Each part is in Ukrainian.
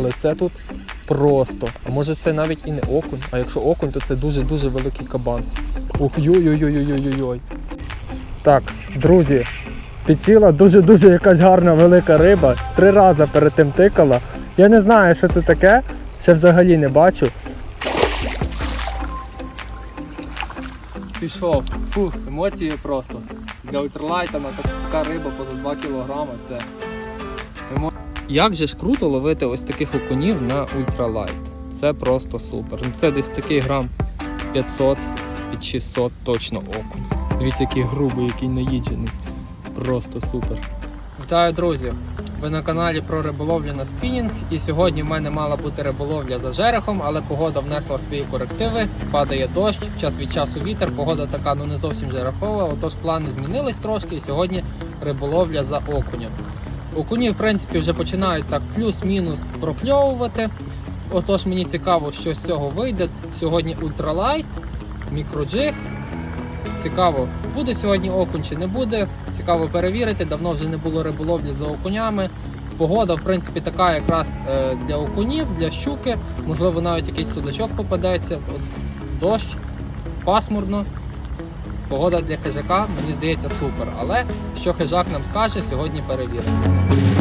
але це тут просто. А може це навіть і не окунь, а якщо окунь, то це дуже-дуже великий кабан. Ух, йой-йой-йой-йой-йой. Так, друзі, підсіла дуже-дуже якась гарна велика риба. Три рази перед тим тикала. Я не знаю, що це таке, ще взагалі не бачу. Пішов. Фух, емоції просто. Для ультралайта на така риба поза 2 кілограми це. Емо... Як же ж круто ловити ось таких окунів на ультралайт. Це просто супер. Ну, Це десь такий грам 500 під 600 точно окунь. Дивіться, який грубий, який наїджений. Просто супер. Вітаю, друзі! Ви на каналі про риболовлю на спінінг. І сьогодні в мене мала бути риболовля за жерехом, але погода внесла свої корективи. Падає дощ, час від часу вітер. Погода така ну не зовсім жерехова. Отож плани змінились трошки. І сьогодні риболовля за окунем. Окуні, в принципі, вже починають так плюс-мінус прокльовувати. Отож, мені цікаво, що з цього вийде. Сьогодні ультралайт, мікроджиг. Цікаво, буде сьогодні окунь чи не буде. Цікаво перевірити. Давно вже не було риболовлі за окунями. Погода, в принципі, така якраз е, для окунів, для щуки. Можливо, навіть якийсь судачок попадеться. Дощ, пасмурно. Погода для хижака, мені здається, супер. Але що хижак нам скаже, сьогодні перевіримо.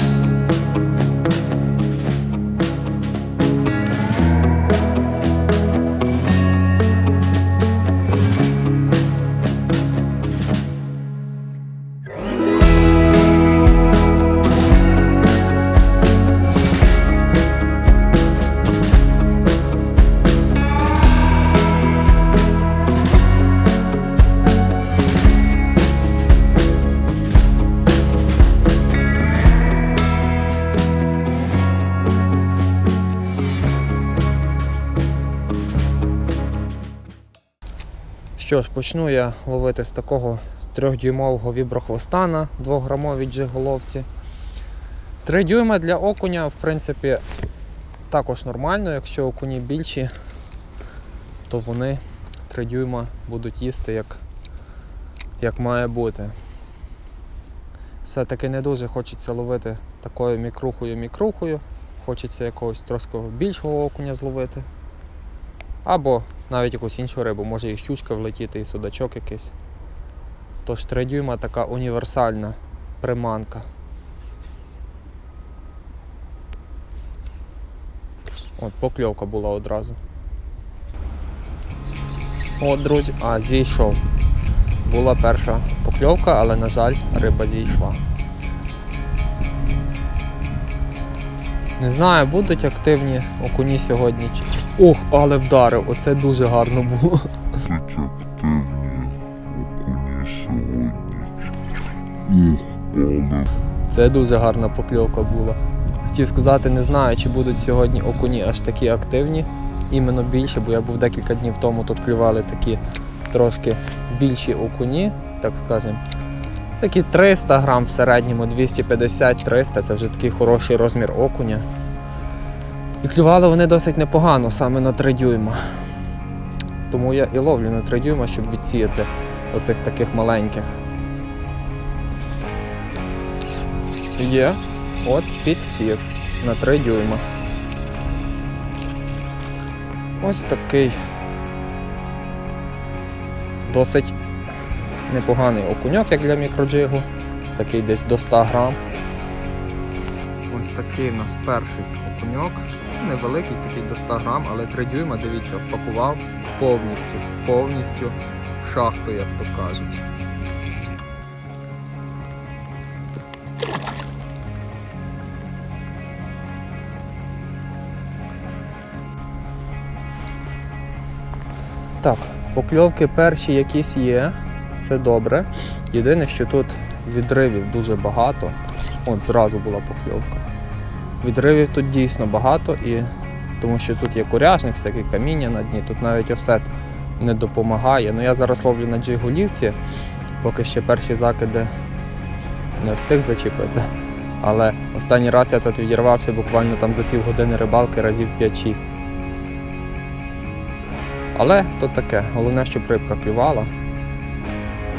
Що ж, почну я ловити з такого трьохдюймового віброхвоста на 2-грамовій джиголовці. 3 дюйма для окуня, в принципі, також нормально. Якщо окуні більші, то вони 3 дюйма будуть їсти як, як має бути. Все-таки не дуже хочеться ловити такою мікрухою-мікрухою. Хочеться якогось трошки більшого окуня зловити. Або навіть якусь іншу рибу, може і щучка влетіти, і судачок якийсь. Тож 3 дюйма така універсальна приманка. От покльовка була одразу. От, друзі, а, зійшов. Була перша покльовка, але, на жаль, риба зійшла. Не знаю, будуть активні окуні сьогодні. Ох, але вдарив, оце дуже гарно було. Будуть активні окуні сьогодні. Ух, але Це дуже гарна покльовка була. Хотів сказати, не знаю, чи будуть сьогодні окуні аж такі активні, іменно більше, бо я був декілька днів тому, тут клювали такі трошки більші окуні, так скажемо. Такі 300 грам в середньому, 250-300 це вже такий хороший розмір окуня. І клювали вони досить непогано, саме на 3 дюйма. Тому я і ловлю на 3 дюйма, щоб відсіяти оцих таких маленьких. Є. От підсів на 3 дюйма. Ось такий досить непоганий окуньок, як для мікроджигу. Такий десь до 100 грам. Ось такий у нас перший окуньок. Невеликий, такий до 100 грам, але 3 дюйма, дивіться, впакував повністю, повністю в шахту, як то кажуть. Так, покльовки перші якісь є, це добре. Єдине, що тут відривів дуже багато. От зразу була покльовка. Відривів тут дійсно багато, і тому що тут є коряжник, всякі каміння на дні, тут навіть офсет не допомагає. Ну я зараз ловлю на джиголівці, поки ще перші закиди не встиг зачепити. Але останній раз я тут відірвався буквально там за півгодини рибалки разів 5-6. Але то таке, головне, щоб рибка клювала,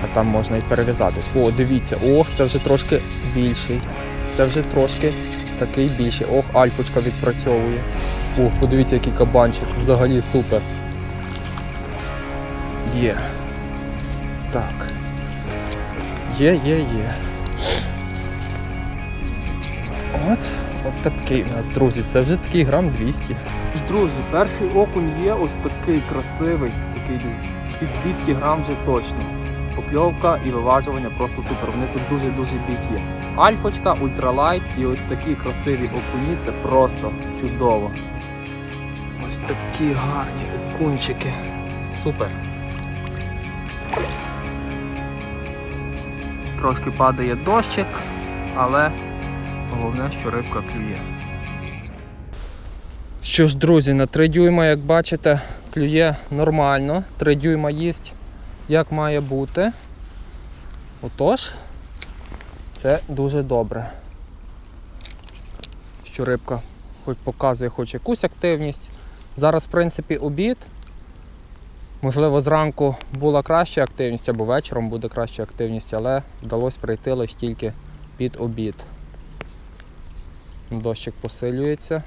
а там можна і перев'язатись. О, дивіться, ох, це вже трошки більший. Це вже трошки такий більший. Ох, альфочка відпрацьовує. Ох, подивіться, який кабанчик. Взагалі супер. Є. Так. Є, є, є. От, от такий у нас, друзі. Це вже такий грам 200. Друзі, перший окунь є ось такий красивий, такий десь під 200 грам вже точно. Покльовка і виважування просто супер. Вони тут дуже-дуже бійкі. Альфочка, ультралайт і ось такі красиві окуні це просто чудово. Ось такі гарні окунчики. Супер. Трошки падає дощик, але головне, що рибка клює. Що ж, друзі, на 3 дюйма, як бачите, клює нормально. 3 дюйма їсть як має бути. Отож, це дуже добре. Що рибка хоч показує хоч якусь активність. Зараз, в принципі, обід. Можливо, зранку була краща активність або вечором буде краща активність, але вдалося прийти лише тільки під обід. Дощик посилюється.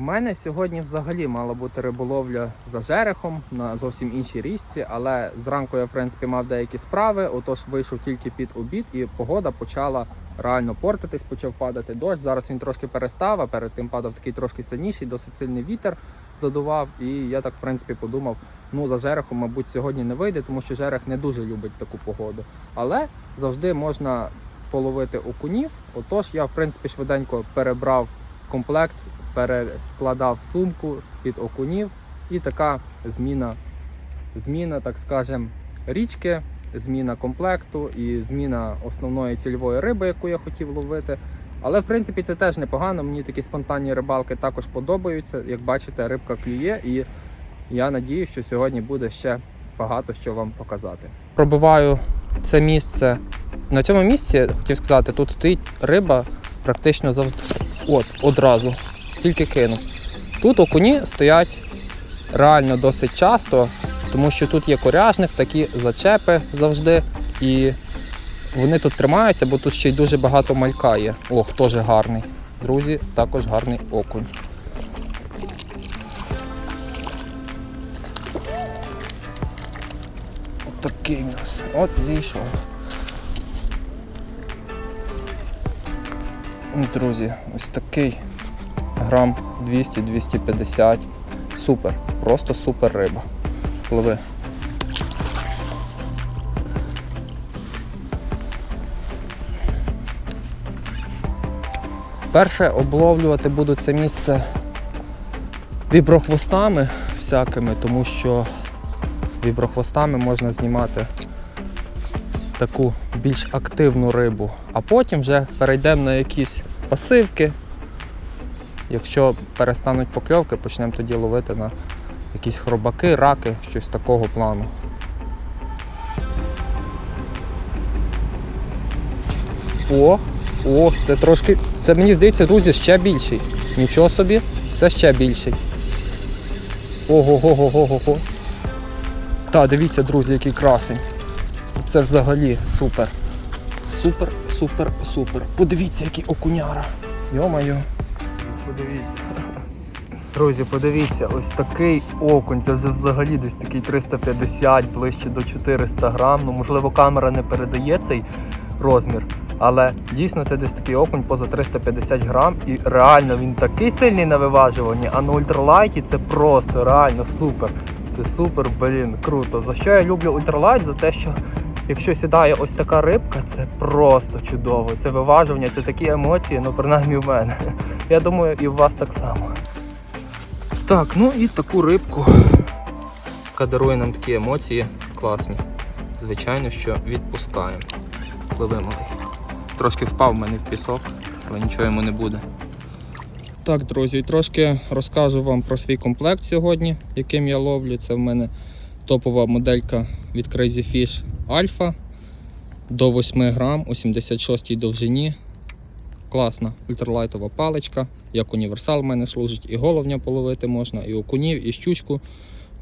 В мене сьогодні взагалі мала бути риболовля за жерехом на зовсім іншій річці, але зранку я в принципі мав деякі справи, отож вийшов тільки під обід, і погода почала реально портитись, почав падати дощ. Зараз він трошки перестав, а перед тим падав такий трошки сильніший, досить сильний вітер задував. І я так в принципі подумав: ну за жерехом, мабуть, сьогодні не вийде, тому що жерех не дуже любить таку погоду. Але завжди можна половити окунів. Отож, я в принципі швиденько перебрав комплект, перескладав сумку під окунів, і така зміна, зміна, так скажем, річки, зміна комплекту і зміна основної цільової риби, яку я хотів ловити. Але в принципі це теж непогано. Мені такі спонтанні рибалки також подобаються. Як бачите, рибка клює, і я надію, що сьогодні буде ще багато що вам показати. Пробиваю це місце. На цьому місці хотів сказати, тут стоїть риба практично завжди. От, одразу. Тільки кинув. Тут окуні стоять реально досить часто, тому що тут є коряжник, такі зачепи завжди. І вони тут тримаються, бо тут ще й дуже багато малька є. Ох, теж гарний. Друзі, також гарний окунь. От у нас. От зійшов. Друзі, ось такий грам 200-250. Супер, просто супер риба. Пливи. Перше обловлювати буду це місце віброхвостами всякими, тому що віброхвостами можна знімати таку більш активну рибу, а потім вже перейдемо на якісь пасивки. Якщо перестануть покльовки, почнемо тоді ловити на якісь хробаки, раки, щось такого плану. О, о, це трошки. Це мені здається, друзі, ще більший. Нічого собі, це ще більший. Ого-го-го-го-го. Та, дивіться, друзі, який красень. Це взагалі супер. Супер, супер, супер. Подивіться, який окуняра. Йо-моє. Подивіться. Друзі, подивіться, ось такий окунь. Це вже взагалі десь такий 350, ближче до 400 грам. Ну, можливо, камера не передає цей розмір. Але дійсно це десь такий окунь поза 350 грам. І реально він такий сильний на виважуванні, а на ультралайті це просто реально супер. Це супер, блін, круто. За що я люблю ультралайт? За те, що якщо сідає ось така рибка, це просто чудово. Це виважування, це такі емоції, ну принаймні в мене. Я думаю, і в вас так само. Так, ну і таку рибку, яка дарує нам такі емоції класні. Звичайно, що відпускаємо. Пливи малий. Трошки впав в мене в пісок, але нічого йому не буде. Так, друзі, трошки розкажу вам про свій комплект сьогодні, яким я ловлю. Це в мене топова моделька від Crazy Fish Alpha до 8 грам у 76 довжині. Класна ультралайтова паличка, як універсал в мене служить, і головня половити можна, і окунів, і щучку.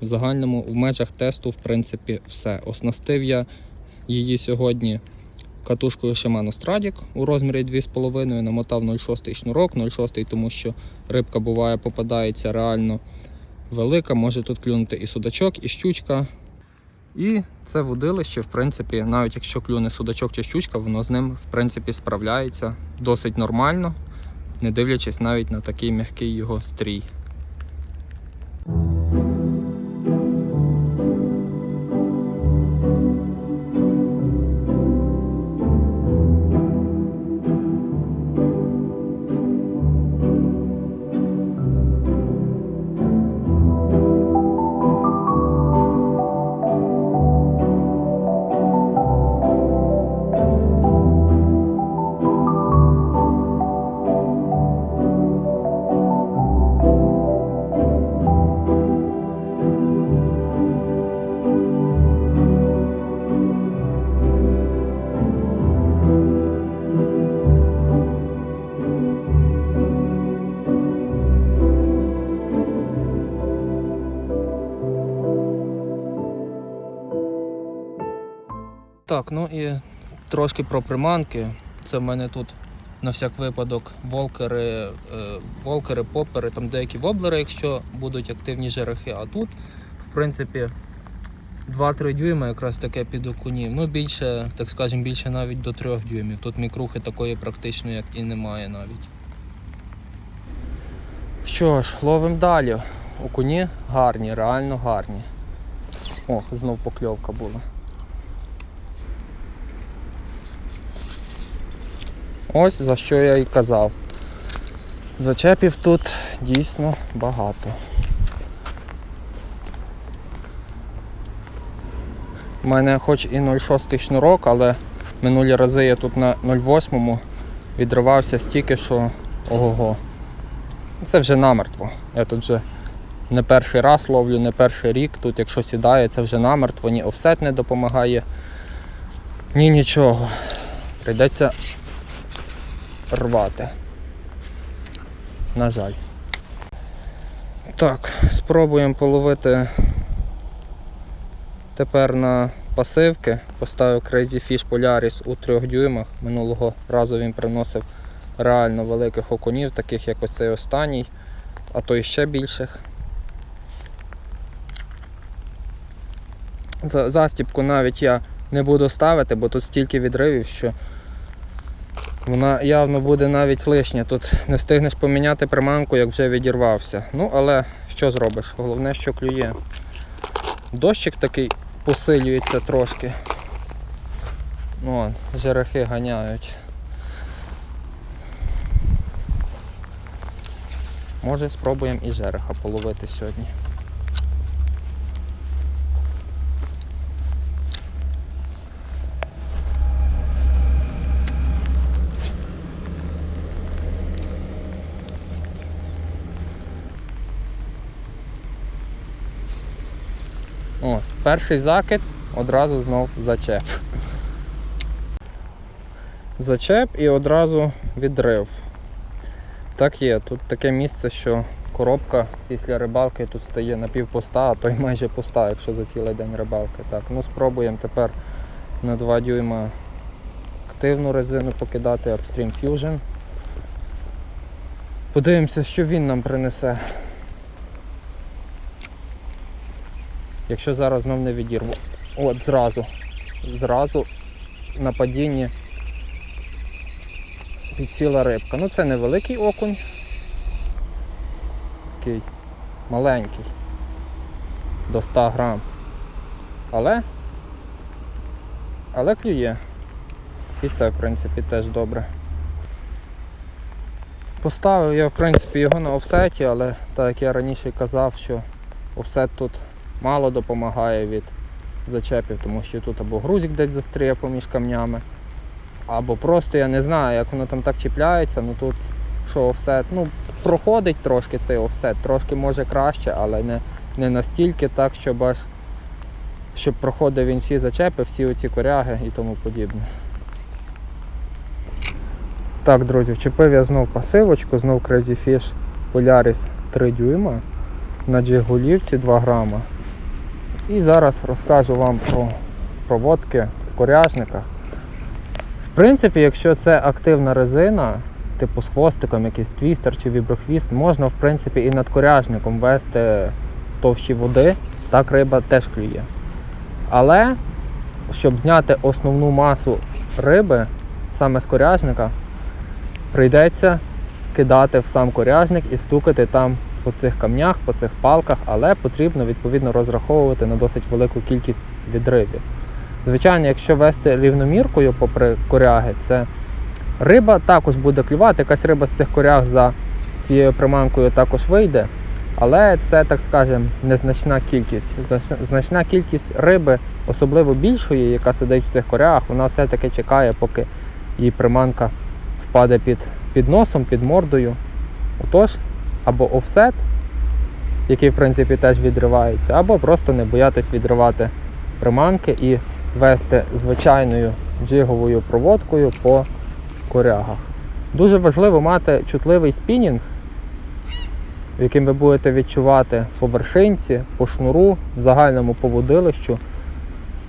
В загальному в межах тесту, в принципі, все. Оснастив я її сьогодні катушкою Shimano Stradic у розмірі 2,5, намотав 0,6 шнурок, 0,6, тому що рибка буває попадається реально велика, може тут клюнути і судачок, і щучка. І це водилище, в принципі, навіть якщо клюне судачок чи щучка, воно з ним в принципі справляється досить нормально, не дивлячись навіть на такий м'який його стрій. Так, ну і трошки про приманки. Це в мене тут на всяк випадок волкери, е, волкери, попери, там деякі воблери, якщо будуть активні жерехи. А тут, в принципі, 2-3 дюйма якраз таке під окунів. Ну, більше, так скажемо, більше навіть до 3 дюймів. Тут мікрухи такої практично як і немає навіть. Що ж, ловимо далі. Окуні гарні, реально гарні. О, знов покльовка була. Ось за що я і казав. Зачепів тут дійсно багато. У мене хоч і 0,6 шнурок, але минулі рази я тут на 0,8 відривався стільки, що ого-го. Це вже намертво. Я тут вже не перший раз ловлю, не перший рік. Тут якщо сідає, це вже намертво, ні офсет не допомагає, ні нічого. Прийдеться рвати. На жаль. Так, спробуємо половити тепер на пасивки. Поставив Crazy Fish Polaris у 3 дюймах. Минулого разу він приносив реально великих окунів, таких як оцей останній, а то і ще більших. За- Застіпку навіть я не буду ставити, бо тут стільки відривів, що вона явно буде навіть лишня. Тут не встигнеш поміняти приманку, як вже відірвався. Ну, але що зробиш? Головне, що клює. Дощик такий посилюється трошки. От, жерехи ганяють. Може спробуємо і жереха половити сьогодні. О, перший закид, одразу знов зачеп. Зачеп і одразу відрив. Так є, тут таке місце, що коробка після рибалки тут стає напівпуста, а то й майже пуста, якщо за цілий день рибалки. Так, ну спробуємо тепер на 2 дюйма активну резину покидати Upstream Fusion. Подивимося, що він нам принесе. Якщо зараз знов не відірву. От зразу. Зразу на падінні підсіла рибка. Ну це невеликий окунь. Такий маленький. До 100 грам. Але але клює. І це в принципі теж добре. Поставив я в принципі його на офсеті, але так як я раніше казав, що офсет тут мало допомагає від зачепів, тому що тут або грузик десь застряє поміж камнями, або просто я не знаю, як воно там так чіпляється, ну тут що офсет, ну проходить трошки цей офсет, трошки може краще, але не, не настільки так, щоб аж щоб проходив він всі зачепи, всі оці коряги і тому подібне. Так, друзі, вчепив я знов пасивочку, знов Crazy Fish Polaris 3 дюйма на джигулівці 2 грама. І зараз розкажу вам про проводки в коряжниках. В принципі, якщо це активна резина, типу з хвостиком, якийсь твістер чи віброхвіст, можна в принципі і над коряжником вести в товщі води, так риба теж клює. Але щоб зняти основну масу риби саме з коряжника, прийдеться кидати в сам коряжник і стукати там по цих камнях, по цих палках, але потрібно відповідно розраховувати на досить велику кількість відривів. Звичайно, якщо вести рівноміркою попри коряги, це риба також буде клювати, якась риба з цих коряг за цією приманкою також вийде. Але це, так скажемо, незначна кількість. Значна- кількість риби, особливо більшої, яка сидить в цих корягах, вона все-таки чекає, поки її приманка впаде під, під носом, під мордою. Отож, або офсет, який в принципі теж відривається, або просто не боятись відривати приманки і вести звичайною джиговою проводкою по корягах. Дуже важливо мати чутливий спінінг, яким ви будете відчувати по вершинці, по шнуру, в загальному по водилищу,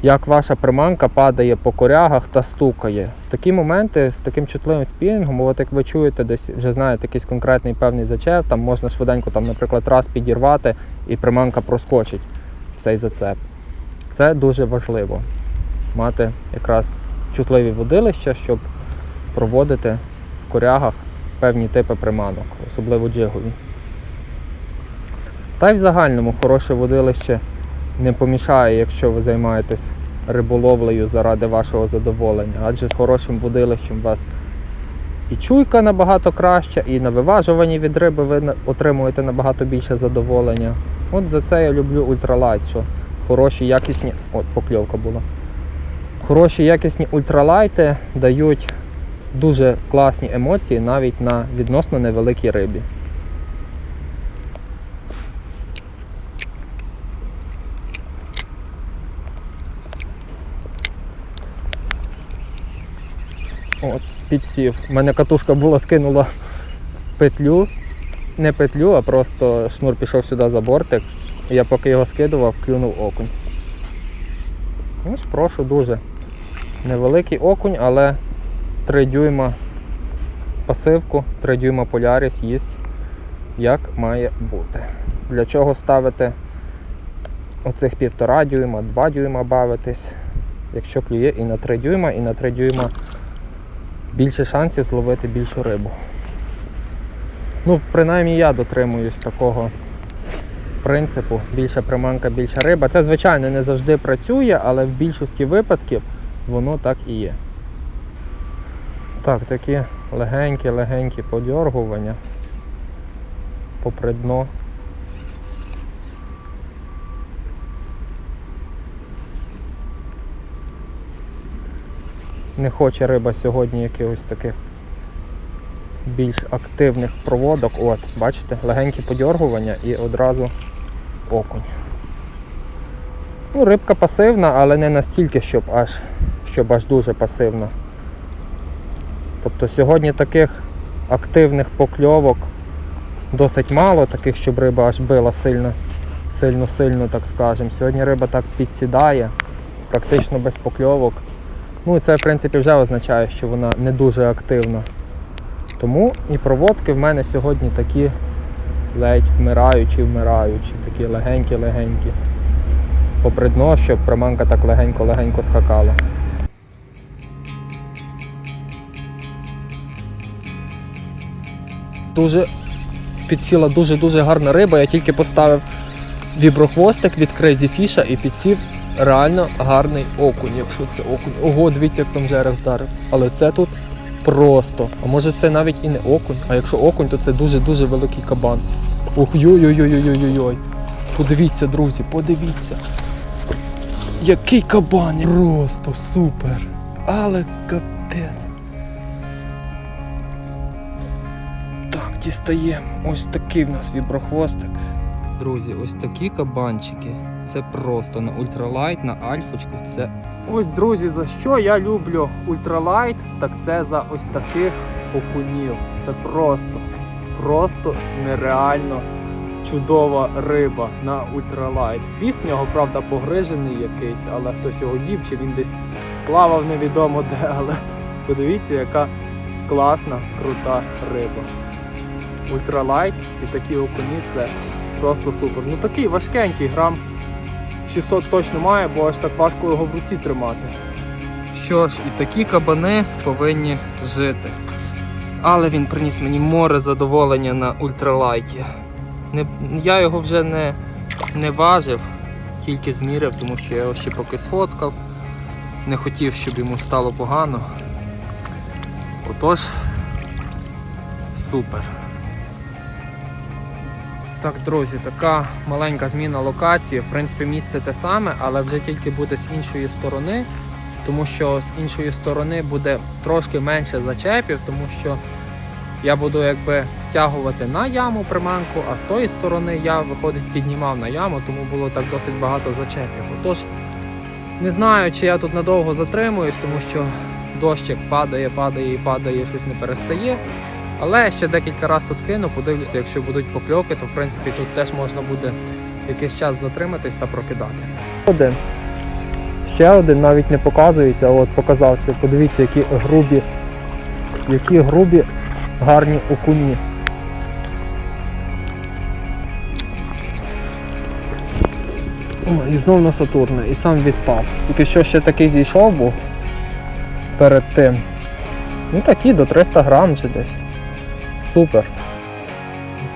як ваша приманка падає по корягах та стукає. В такі моменти з таким чутливим спінінгом, от як ви чуєте, десь вже знаєте якийсь конкретний певний зачеп, там можна швиденько, там, наприклад, раз підірвати і приманка проскочить цей зацеп. Це дуже важливо мати якраз чутливі водилища, щоб проводити в корягах певні типи приманок, особливо джигові. Та й в загальному хороше водилище не помішає, якщо ви займаєтесь риболовлею заради вашого задоволення, адже з хорошим водилищем у вас і чуйка набагато краща, і на виважуванні від риби ви отримуєте набагато більше задоволення. От за це я люблю ультралайт, що хороші якісні. От покльовка була. Хороші якісні ультралайти дають дуже класні емоції навіть на відносно невеликій рибі. От, підсів. У мене катушка була скинула петлю. Не петлю, а просто шнур пішов сюди за бортик. Я поки його скидував, клюнув окунь. Ось прошу дуже. Невеликий окунь, але 3 дюйма пасивку, 3 дюйма поляріс їсть як має бути. Для чого ставити оцих півтора дюйма, 2 дюйма бавитись, якщо клює і на 3 дюйма, і на 3 дюйма більше шансів зловити більшу рибу. Ну, принаймні я дотримуюсь такого принципу. Більша приманка, більша риба. Це, звичайно, не завжди працює, але в більшості випадків воно так і є. Так, такі легенькі-легенькі подьоргування попри дно. Не хоче риба сьогодні якихось таких більш активних проводок. От, бачите, легенькі подьоргування і одразу окунь. Ну, рибка пасивна, але не настільки, щоб аж, щоб аж дуже пасивна. Тобто сьогодні таких активних покльовок досить мало, таких, щоб риба аж била сильно, сильно, сильно, так скажемо. Сьогодні риба так підсідає, практично без покльовок. Ну і це в принципі вже означає, що вона не дуже активна. Тому і проводки в мене сьогодні такі ледь вмираючі, вмираючі, такі легенькі-легенькі. Попри дно, щоб приманка так легенько-легенько скакала. Дуже підсіла дуже-дуже гарна риба. Я тільки поставив віброхвостик від Crazy Fish і підсів реально гарний окунь, якщо це окунь. Ого, дивіться, як там жерех вдарив. Але це тут просто. А може це навіть і не окунь. А якщо окунь, то це дуже-дуже великий кабан. Ух, йой-йой-йой-йой-йой. Подивіться, друзі, подивіться. Який кабан! Просто супер! Але капець. Так, дістаємо. Ось такий в нас віброхвостик. Друзі, ось такі кабанчики. Це просто на ультралайт, на альфочку. Це. Ось, друзі, за що я люблю ультралайт, так це за ось таких окунів. Це просто, просто нереально чудова риба на ультралайт. Хвіст в нього, правда, погрижений якийсь, але хтось його їв, чи він десь плавав невідомо де, але Подивіться, яка класна, крута риба. Ультралайт і такі окуні це просто супер. Ну такий важкенький, грам 600 точно має, бо аж так важко його в руці тримати. Що ж, і такі кабани повинні жити. Але він приніс мені море задоволення на ультралайті. Не, я його вже не, не важив, тільки зміряв, тому що я його ще поки сфоткав. Не хотів, щоб йому стало погано. Отож, супер. Так, друзі, така маленька зміна локації. В принципі, місце те саме, але вже тільки буде з іншої сторони, тому що з іншої сторони буде трошки менше зачепів, тому що я буду якби стягувати на яму приманку, а з тої сторони я виходить піднімав на яму, тому було так досить багато зачепів. Отож, не знаю, чи я тут надовго затримуюсь, тому що дощик падає, падає і падає, щось не перестає. Але ще декілька разів тут кину, подивлюся, якщо будуть покльоки, то в принципі тут теж можна буде якийсь час затриматись та прокидати. Один. Ще один навіть не показується, а от показався. Подивіться, які грубі, які грубі гарні окуні. О, і знов на Сатурна, і сам відпав. Тільки що ще такий зійшов був перед тим. Ну такі до 300 грам вже десь. Супер.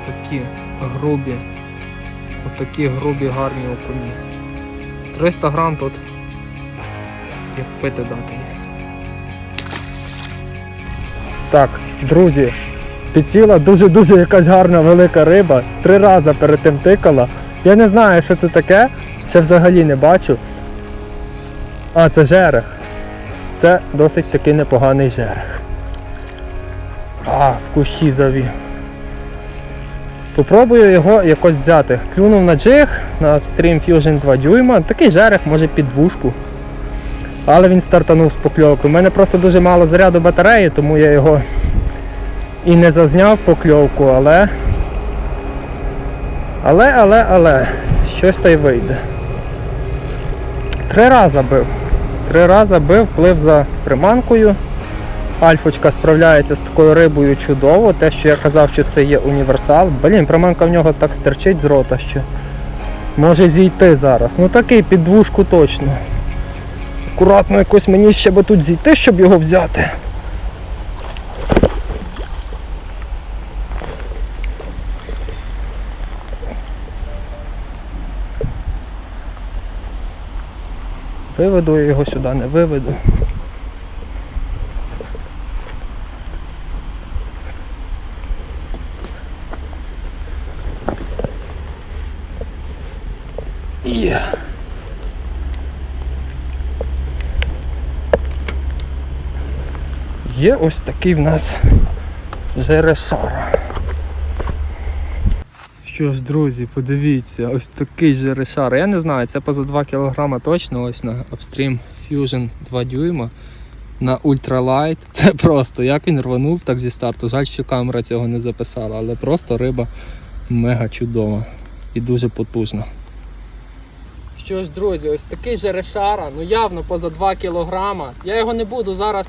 Такі грубі. Отакі грубі гарні окуні. 300 грам тут як пити дати їх. Так, друзі, підсіла дуже-дуже якась гарна велика риба. Три рази перед тим тикала. Я не знаю, що це таке, ще взагалі не бачу. А, це жерех. Це досить таки непоганий жерех. А, в кущі завів. Попробую його якось взяти. Клюнув на джиг, на Upstream Fusion 2 дюйма. Такий жерех, може під двушку. Але він стартанув з покльовки. У мене просто дуже мало заряду батареї, тому я його і не зазняв покльовку, але. Але, але, але, щось та й вийде. Три рази бив. Три рази бив, плив за приманкою. Альфочка справляється з такою рибою чудово. Те, що я казав, що це є універсал. Блін, приманка в нього так стерчить з рота, що може зійти зараз. Ну такий під двушку точно. Акуратно якось мені ще би тут зійти, щоб його взяти. Виведу я його сюди, не виведу. Є. Є ось такий в нас жерешара. Що ж, друзі, подивіться, ось такий жерешар. Я не знаю, це поза 2 кг точно ось на Upstream Fusion 2 дюйма на Ultralight. Це просто як він рванув так зі старту. Жаль, що камера цього не записала, але просто риба мега чудова і дуже потужна. Що ж, друзі, ось такий жерешара, ну явно поза 2 кг. Я його не буду зараз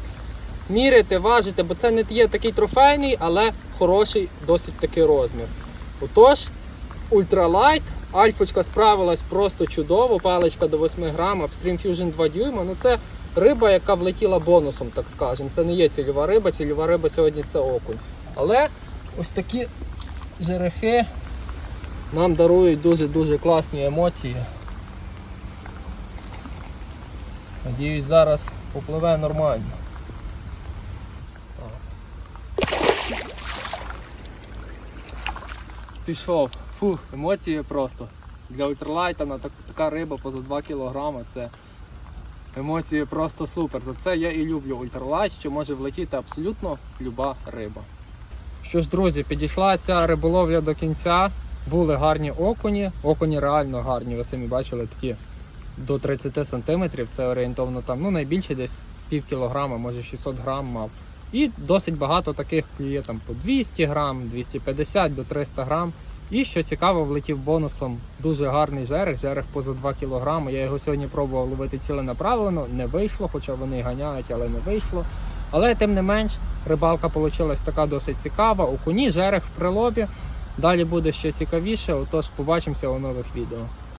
міряти, важити, бо це не є такий трофейний, але хороший досить такий розмір. Отож, ультралайт, альфочка справилась просто чудово, паличка до 8 грам, Upstream Fusion 2 дюйма. Ну це риба, яка влетіла бонусом, так скажемо. Це не є цільова риба, цільова риба сьогодні це окунь. Але ось такі жерехи нам дарують дуже-дуже класні емоції. Надіюсь, зараз попливе нормально. Пішов. Фух, емоції просто. Для ультралайта на так, така риба поза 2 кг це емоції просто супер. За це я і люблю ультралайт, що може влетіти абсолютно люба риба. Що ж, друзі, підійшла ця риболовля до кінця. Були гарні окуні. Окуні реально гарні. Ви самі бачили такі до 30 см. Це орієнтовно там, ну найбільше десь пів кілограма, може 600 грам мав. І досить багато таких клює там по 200 грам, 250 до 300 грам. І що цікаво, влетів бонусом дуже гарний жерех, жерех поза 2 кг. Я його сьогодні пробував ловити ціленаправлено, не вийшло, хоча вони ганяють, але не вийшло. Але тим не менш, рибалка вийшла така досить цікава. Окуні, жерех в прилові. Далі буде ще цікавіше, отож побачимося у нових відео.